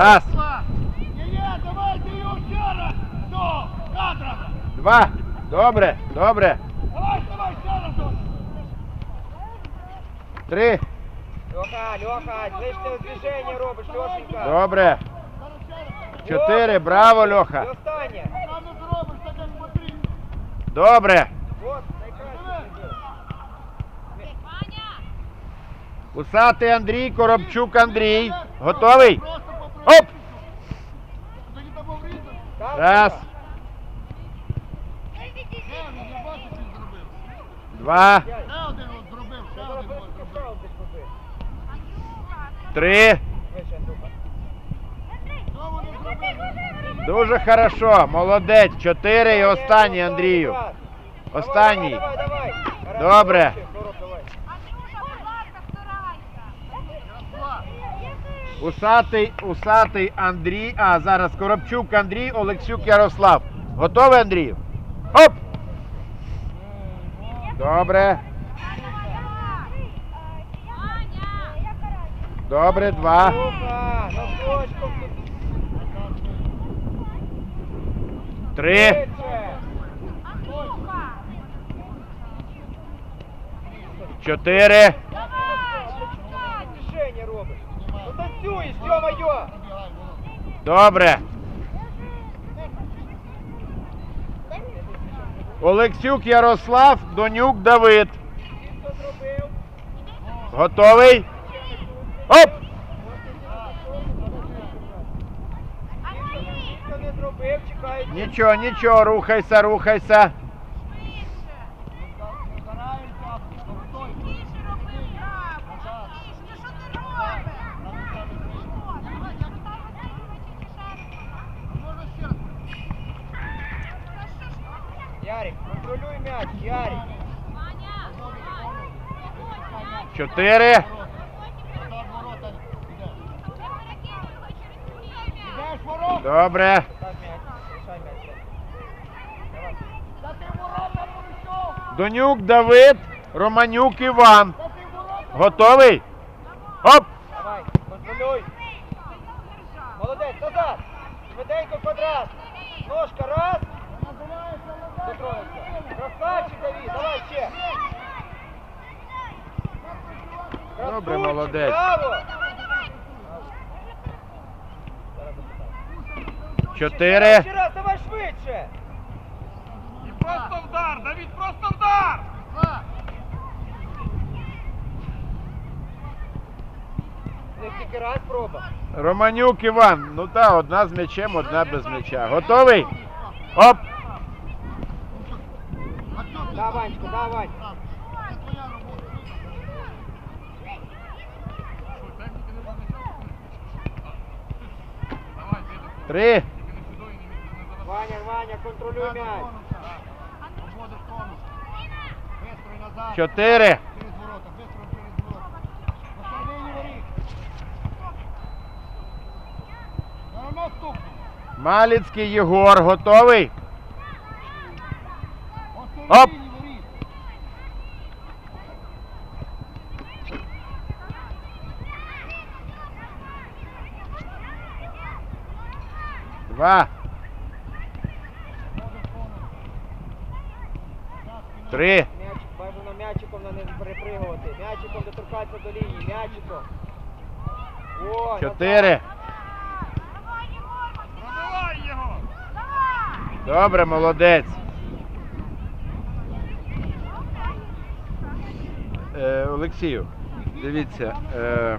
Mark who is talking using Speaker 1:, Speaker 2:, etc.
Speaker 1: Раз.
Speaker 2: Давайте його ще раз. До, кадра.
Speaker 1: Два. Добре, добре.
Speaker 2: Давай, давай, ще раз. До.
Speaker 1: Три.
Speaker 3: Льоха, Льоха, лишнє движення робиш, Льошенька.
Speaker 1: Добре.
Speaker 2: Зараз ще раз.
Speaker 1: Чотири. Браво, Льоха.
Speaker 3: останнє.
Speaker 2: Там не зробиш, так як.
Speaker 1: Добре.
Speaker 3: От.
Speaker 1: Усатий Андрій, Коробчук Андрій. Готовий?
Speaker 3: Десь побив.
Speaker 1: Три. Дуже хорошо. Молодець. Чотири і останній, Андрію. Останній. Добре.
Speaker 3: Короб, давай.
Speaker 1: Усатий, усатий Андрій. А, зараз Коробчук Андрій, Олексюк Ярослав. Готовий, Андрію? Оп! Добре. Добре, два. Три. Чотири.
Speaker 3: Движення робиш. Ну танцюєш, ё-моё.
Speaker 1: Добре. Олексюк Ярослав, Донюк Давид. Готовий? Оп! Нічого, нічого, рухайся, рухайся.
Speaker 2: Можна ще раз.
Speaker 3: Ярик, контролюй м'яч, Ярик.
Speaker 1: Чотири. Добре. Донюк Давид, Романюк Іван. Готовий? Оп!
Speaker 3: Давай, контролюй. Молодець, назад. Швиденько квадрат. Ножка, раз.
Speaker 2: Називається
Speaker 3: Дотронувся. Красавчик, Давид, давай ще.
Speaker 1: Добре, молодець.
Speaker 3: Браво.
Speaker 1: Чотири.
Speaker 3: Ще раз, давай швидше.
Speaker 2: І просто вдар, Давід, просто вдар.
Speaker 3: Не тільки раз проба.
Speaker 1: Романюк Іван. Ну так, одна з м'ячем, одна без м'яча. Готовий? Оп!
Speaker 3: Да, Ванечка, да, Вань.
Speaker 2: Давай,
Speaker 1: Три.
Speaker 3: Ваня, Ваня, контролюй м'яч.
Speaker 1: Чотири. Маліцький Єгор. Готовий? Оп. Два. Три.
Speaker 3: М'ячик, бажано м'ячиком на не перепригувати. М'ячиком доторкатися до лінії, м'ячиком.
Speaker 1: Чотири.
Speaker 2: Пробивай його.
Speaker 1: Добре, молодець. Е, Олексію, дивіться, е,